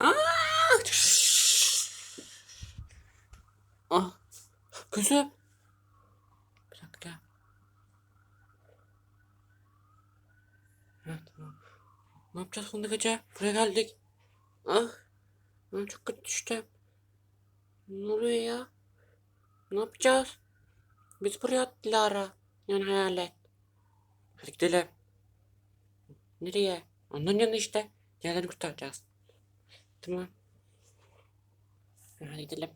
Aa! Ah. Kızım. Bir dakika. Ha, tamam. Ne yapacağız fındık gece? Buraya geldik. Ah. Ben çok kötü düştüm. Ne oluyor ya? Ne yapacağız? Biz buraya attık Dilara. Yani hayalet. Hadi gidelim. Nereye? Onların yanına işte. Diğerlerini kurtaracağız. Tamam. Hadi gidelim.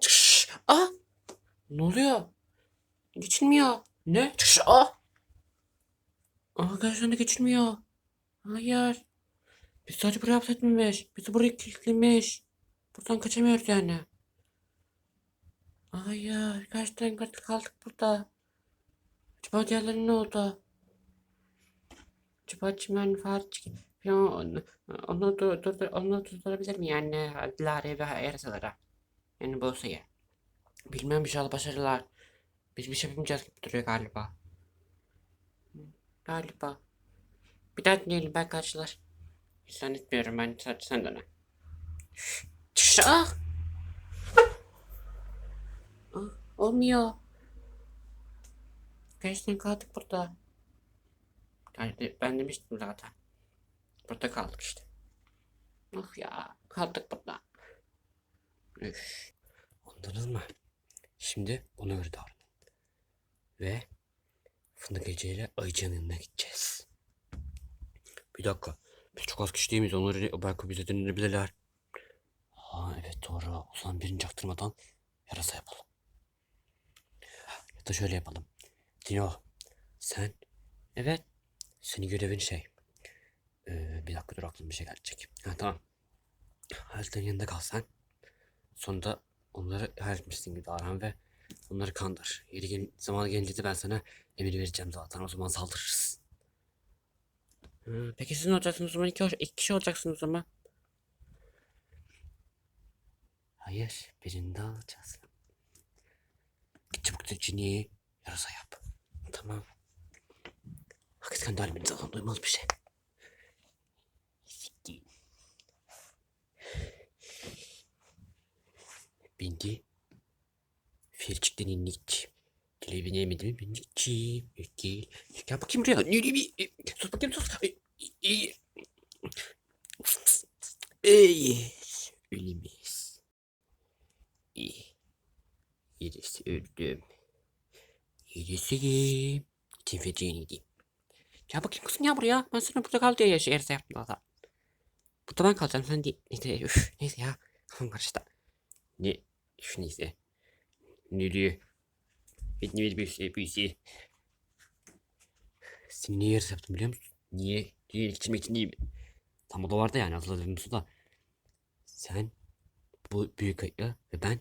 Çıkış. Ah! Ne oluyor? Geçilmiyor. Ne? Çıkış. Aa gerçekten de geçilmiyor. Hayır. Biz sadece buraya hapsetmemiş. Bizi buraya kilitlemiş. Buradan kaçamıyoruz yani. Hayır. Gerçekten kaldık kaldık burada. Acaba diğerleri ne oldu? Çimen farç onu onu dur, dur, onu durdurabilir mi yani Dilara'ya ve yarasalara? Yani Buse'ye. Bilmem inşallah başarılar. Biz bir şey yapamayacağız gibi duruyor galiba. Galiba. Bir daha dinleyelim belki açılır. Hiç zannetmiyorum ben sadece sen dene. Şşş, ah! Ah, olmuyor. Gerçekten kaldık burada. Yani ben demiştim zaten. Burada kaldık işte. Of ya kaldık burada. Üf. Anladınız mı? Şimdi göre davranın. Ve Fındık Ece ile Ayıcı'nın yanına gideceğiz. Bir dakika. Biz çok az kişi değil miyiz? Onları belki bize dinleyebilirler. Ha evet doğru. O zaman birini çaktırmadan yarasa yapalım. Ya da şöyle yapalım. Dino sen evet senin görevin şey. Ee, bir dakika dur aklıma bir şey gelecek. Ha tamam. Harita'nın yanında kal sen. Sonra da onları halletmişsin gibi davran ve onları kandır. Yeri gel zamanı gelince de ben sana emir vereceğim zaten. O zaman saldırırız. Hı, peki siz ne olacaksınız o zaman? İki, iki kişi olacaksınız o zaman. Hayır. Birini daha alacağız. Git çabuk Cini'yi yarasa yap. Tamam. Hakikaten de halimiz adam duymaz bir şey. Siktir. Bindi. Firçikten indik. Dile binemedim mi? Binlikçi. Gel. Gel bakayım buraya. Ne bir. Sus bakayım sus. Ey. Ölümüz. Yerisi öldüm. Yerisi. Tinfeciğine gideyim. Gel bakayım kızım ya buraya. Ben sana burada kal diye yaşa yerse yaptım daha. Burada ben kalacağım sen değil. Neyse üf, neyse ya. Kafam karıştı. Ne? Üf, neyse. Ne diyor? Bitni bir bir şey şey. Seni niye yarısı yaptım biliyor musun? Niye? Niye geçirmek için değil mi? Tam o da vardı yani hatırladığım da. Sen bu büyük ayı ve ben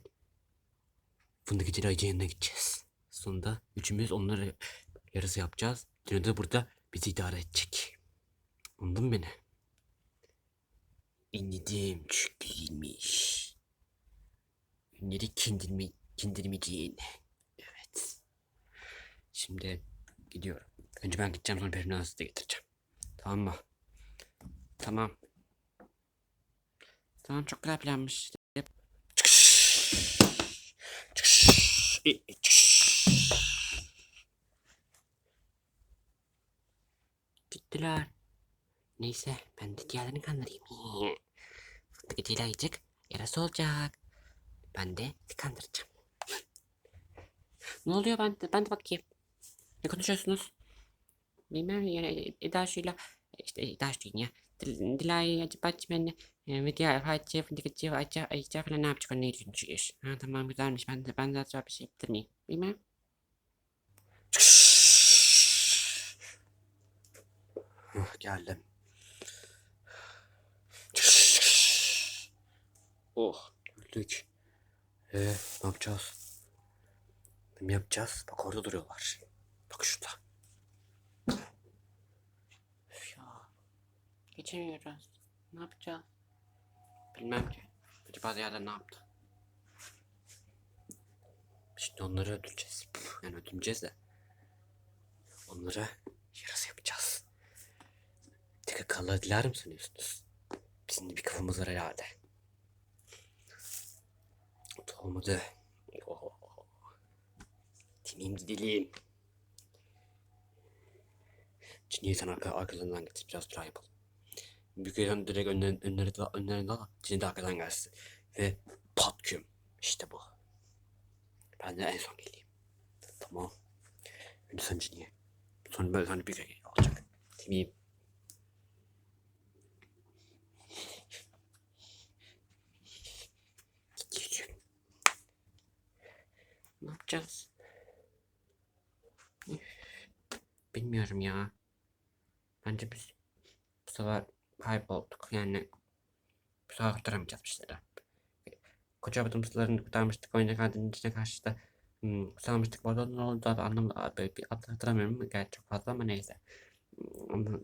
fındık içeri ayıcı yanına gideceğiz. Sonunda üçümüz onları yarısı yapacağız. Dino da burada bizi idare edecek. Anladın mı beni? İnledim çok güzelmiş. Ünleri kindirme, kindirmeyeceğin. Evet. Şimdi gidiyorum. Önce ben gideceğim sonra Perim'den da getireceğim. Tamam mı? Tamam. Tamam çok güzel planmış. Çıkış. Çıkış. Gittiler. Neyse ben de diğerlerini kandırayım. Fıstık etiyle ayıcık yarası olacak. Ben de kandıracağım. ne oluyor ben de, ben de bakayım. Ne konuşuyorsunuz? Bilmem yani İdaşı'yla işte İdaş dünya. Dil, Dilay acaba e, ve diğer Hacı, Fındıkçı, Ayça, Ayça falan ne yapacak ne düşünüyor? Ha tamam güzelmiş ben de ben de acaba bir şey yaptırmayayım. Bilmem. Oh, geldim. Oh öldük. Ee, ne yapacağız? Ne yapacağız? Bak orada duruyorlar. Bak şurada. Üf ya. Geçemiyoruz. Ne yapacağız? Bilmem ki. Acaba yerde ne yaptı? Şimdi onları öldüreceğiz. Yani öldüreceğiz de. Onlara yarası yapacağız. Diler mi sanıyorsunuz? Bizim de bir kafamız var herhalde. Olmadı. Oh. Timim gidelim. Çinli'yi sen arka, arkalarından getir. Biraz daha yapalım. Büyük ayağını direkt önlerine, önlerine, önlerine al. Çinli de arkadan gelsin. Ve pat küm. İşte bu. Ben de en son geleyim. Tamam. Önce sen Çinli'ye. Sonra böyle hani büyük ayağını alacak. Timim. Gidiyorum. Ne yapacağız? Bilmiyorum ya. Bence biz bu sefer kaybolduk. Yani bu sefer kurtaramayacağız bir şeyleri. Koca adımızlarını kurtarmıştık. Oyuna kaldığının içine karşı da hmm, kurtarmıştık. Bu ne oldu da anlamadım. Abi, bir adı hatırlamıyorum. Gerçi çok fazla ama neyse. Hmm, Ama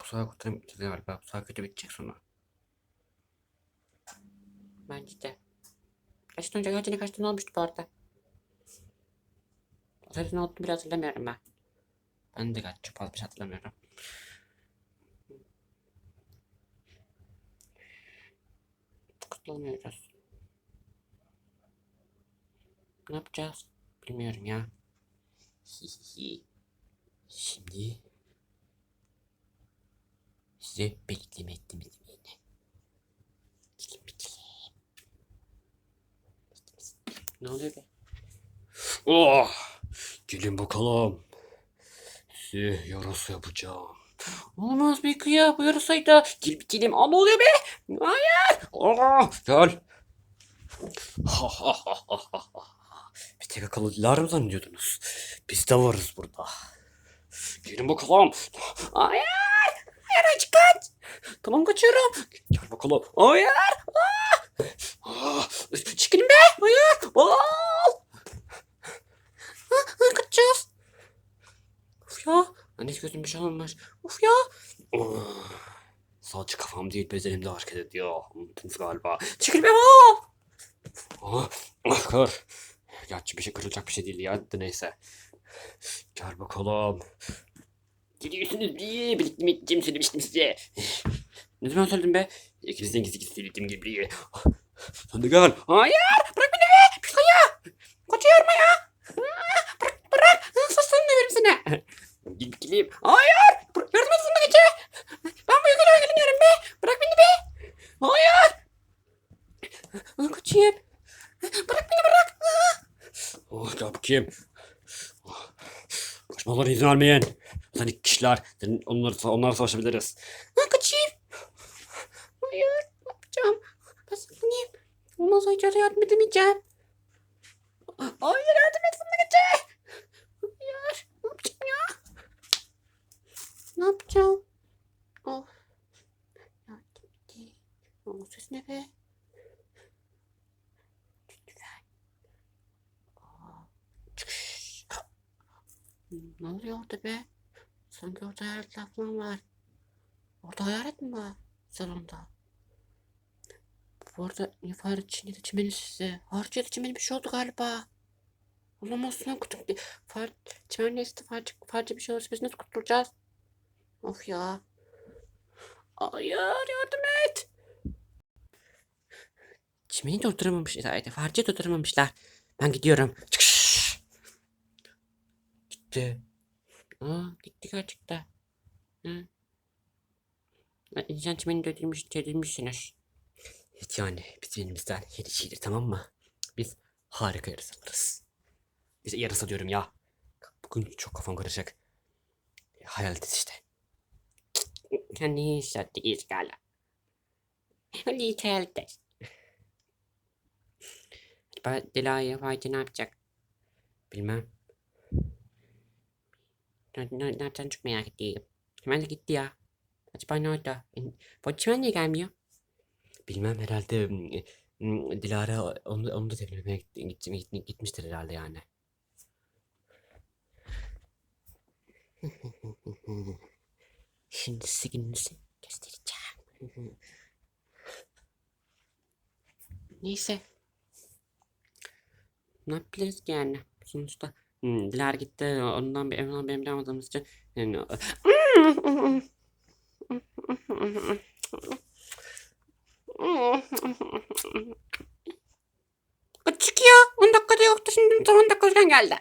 bu sefer kurtaramayacağız galiba. Bu sefer kötü bitecek sonra. Bence de. Kaç önce kaçını kaçta ne olmuştu bu arada? Sırada ne olduğunu bile hatırlamıyorum ben. Ben de gayet çok fazla hatırlamıyorum. Kutlamıyoruz. Ne yapacağız? Bilmiyorum ya. Şimdi size bekleme ettim yine. Gidelim gidelim. Ne oluyor be? Oh! Gelin bakalım. Size yarası yapacağım. Olmaz bir kıya bu yarasaydı. Gel gidelim. Aa ne oluyor be? Hayır. Aa, gel. Ha ha ha ha ha. Bir tek akıllılar mı zannediyordunuz? Biz de varız burada. Gelin bakalım. Hayır. Hayır aç kaç. Tamam kaçıyorum. Gel bakalım. Hayır. Aa. Aa. Çıkın be. Hayır. Aa. Ah, kaçacağız. Uf ya. Anne gözüm bir şey olmuş. Uf ya. Sadece kafam değil bezenimde hareket ediyor. Unuttunuz galiba. Çekil be baba. Ah, ah kır. Gerçi bir şey kırılacak bir şey değil ya. Hadi neyse. Gel bakalım. Gidiyorsunuz diye birlikte mi söylemiştim size. Ne zaman söyledim be? İkinizden gizli gizli söylediğim gibi. Sen de gel. Hayır. Bırak beni be. Bir kaya. Kaçıyorum ya. Ah, Bırak bırak. Saslarını verim sana. Git gideyim. Hayır. Bırak, Yardım et sana gece. Ben bu yukarıya gelemiyorum be. Bırak beni be. Hayır. Kaçayım. Bırak beni bırak. Oh. Oh. Kaçmalarına izin vermeyin. Sen iki kişiler. Onları, onlarla savaşabiliriz. Ha, kaçayım. Hayır. Ne yapacağım? Ben saklanayım. Olmaz Aycar'a yardım edemeyeceğim. Hayır yardım et bana gece. Hayır. Ne yapacağım ya? Ne yapacağım? Oh. Yardım edeyim. O ses ne be? Lütfen. Aa, çıkış. Oluyor orada be? Sanki orada hayaletler falan var. Orada hayalet mi var? Salonda. Bu arada nifar içinde de çimeni size. Harcıya da çimeni bir şey oldu galiba. Olamaz lan kutum. Far, çimen neyse farcı, farcı bir şey olursa biz nasıl kurtulacağız? Of ya. Hayır yardım et. Çimeni durduramamışlar. Farcı durduramamışlar. Ben gidiyorum. Çıkış. Gitti. Aa gitti gerçekten. Hı. İnsan çimeni durdurmuş, durdurmuşsunuz. Hiç yani bizim elimizden yedi şeydir tamam mı? Biz harika yarasalarız. Biz yarasa diyorum ya. Bugün çok kafam karışık. Hayal et işte. Kendi hissetti izgala. Öyle hayal et. Acaba Dila'ya Vaycı ne yapacak? Bilmem. Ne, ne, yapacağını çok merak ediyorum. Hemen de gitti ya. Acaba ne oldu? Vaycı niye gelmiyor? Bilmem herhalde mm, mm, Dilara onu, onu da temizlemeye gitti, gitti, gitti- gitmiştir herhalde yani. Şimdi size gününüzü göstereceğim. Neyse. Ne yapabiliriz ki yani? Sonuçta hmm, Dilara gitti. Ondan bir ondan benim almadığımız için yani, Küçük ya. 10 dakikada yoktu şimdi 10 dakikadan geldi.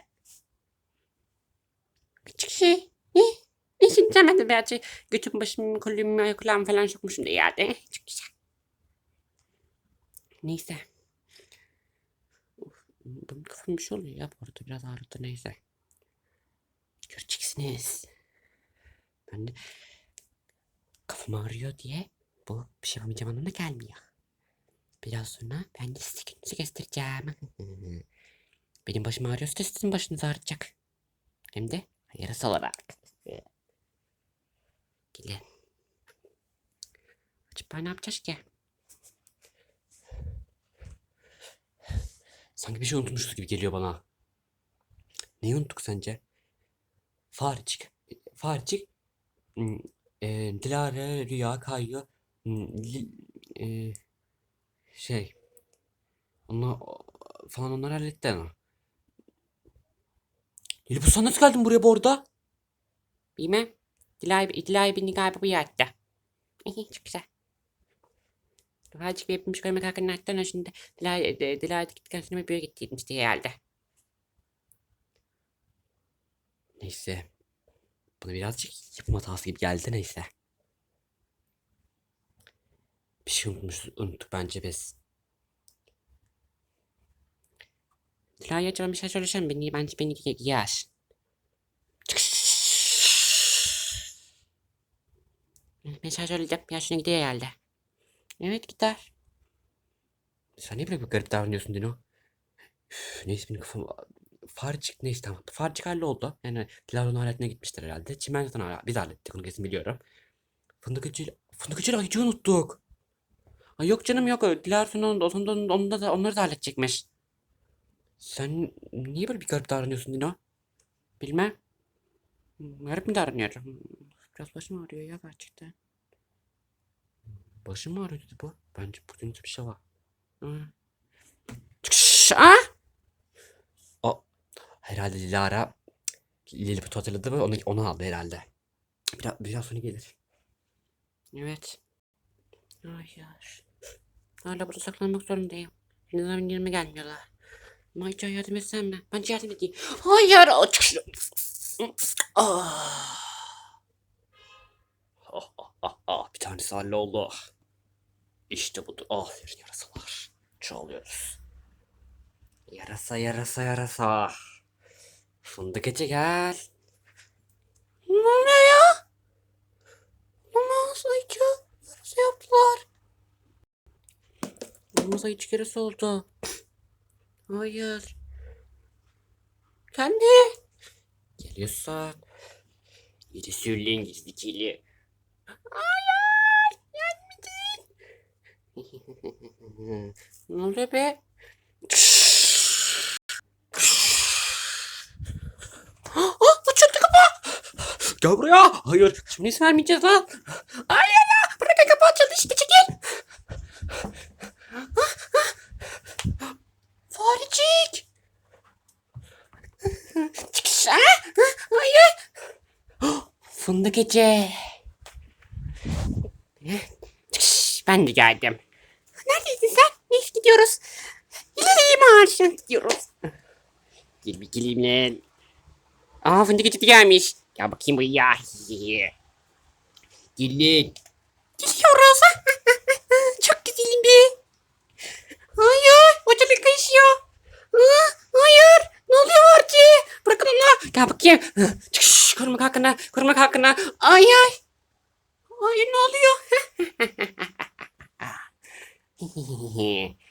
Küçük şey. Ne? Ne şimdi sen de birazcık götüm başım kolum ayaklarım falan sokmuşum da yerde. Çok güzel. Neyse. Bir şey oluyor ya bu arada biraz ağrıdı neyse. Göreceksiniz. Ben de kafam ağrıyor diye bu bir şey yapamayacağım anlamına gelmiyor. Biraz sonra ben de size gününüzü. Benim başım ağrıyorsa da sizin başınız ağrıyacak. Hem de yarası olarak. Gelin. Acaba ne yapacağız ki? Sanki bir şey unutmuşuz gibi geliyor bana. Neyi unuttuk sence? Farcık. Farcık. hmm, E, Dilara, Rüya, Kayyu. hmm, e, şey. Onlar falan onlar halletti ama. Bu sen nasıl geldin buraya bu arada? Bilmem. Dilay, Dilay beni galiba bu yattı. Çok güzel. Azıcık bir yapmış görmek hakkında hatta şimdi Dilay, de- Dilay gittikten sonra bir böyle gittiydim işte herhalde. Neyse. Bana birazcık yapım hatası gibi geldi neyse. Bir şey unutmuşuz, unuttuk bence biz. Dilay acaba bir şey söylesem beni, bence beni ye- yer. Mesaj söyledim. Yaşına gidiyor herhalde. Evet gider. Sen niye böyle bir garip davranıyorsun Dino? Üf, neyse benim kafam... Farcık neyse tamam. Farcık halloldu. Yani Dilara'nın aletine gitmiştir herhalde. Çimen zaten hala- biz hallettik onu kesin biliyorum. Fındıkçı... Fındıkçı hiç unuttuk. Ay yok canım yok. Dilara'nın onu, onu, onu, onu da, onları da halledecekmiş. Sen niye böyle bir garip davranıyorsun Dino? Bilmem. Garip mi davranıyorum? Biraz başım ağrıyor ya gerçekten. Başım mı ağrıyor dedi bu? Bence bugün bir şey var. Çıkış! Ah! O herhalde Dilara Lilliput'u hatırladı mı? Onu, onu aldı herhalde. Biraz, biraz sonra gelir. Evet. Hayır. Hala burada saklanmak zorundayım. Neden yerime gelmiyorlar? Mayca yardım etsem mi? Bence yardım edeyim. Hayır! o çıkış- Ah. Ah, ah, ah, ah. Bir tanesi halloldu. İşte budur. Aferin yarasalar. Çoğalıyoruz. Yarasa yarasa yarasa. Fındık ece gel. Ne oluyor ya? Olmaz ayıcı. Yarasa yaptılar. Olmaz ayıcı yarasa oldu. Hayır. Kendi. Geliyorsan. Yedi söyleyin gizlikili. Hayır. Yardım edin. ne oluyor be? Ah, açıldı kapı. Gel buraya. Hayır. Şimdi izin vermeyeceğiz lan. Hayır ya. Bırak kapı açıldı işte çekil. Farecik. Çıkış. ha? Hayır. Fındık. Çıkış. Ben de geldim. Neredeydin sen? Ne iş gidiyoruz? Maaşına gidiyoruz. Gel bir geleyim lan. Aa fındık eti gelmiş. Gel bakayım buraya. Gelin. Geliyoruz. Çok güzelim be. Hayır. Ortalık kayışıyor. Hayır. Ne oluyor ortaya? Bırakın onu. Gel bakayım. Çıkış. Korumak hakkında. Korumak hakkında. Ay ay. Hayır ne oluyor?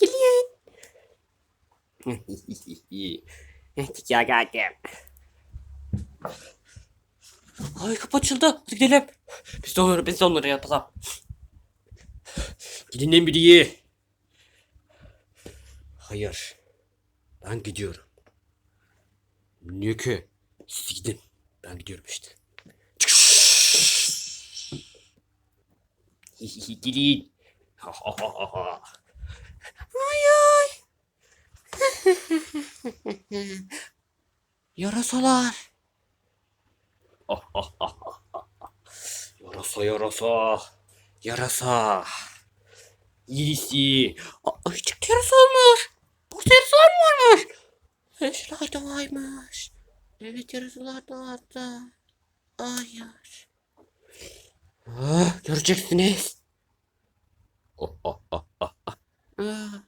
Gelin. Ya geldim. Ay kapı açıldı. Hadi gidelim. Biz de onları, biz de onları yapalım. Gidin lan biri. Hayır. Ben gidiyorum. Niye ki? Siz gidin. Ben gidiyorum işte. Gidin. Ay ay. Yarasalar. yarasa yarasa. Yarasa. İyisi. Aa, çıktı yarasa olmuş. Bu yarasalar mı varmış? Flashlight da varmış. Evet yarasalar da vardı. Hayır. Ah, göreceksiniz. Oh, oh, oh, oh. Ah.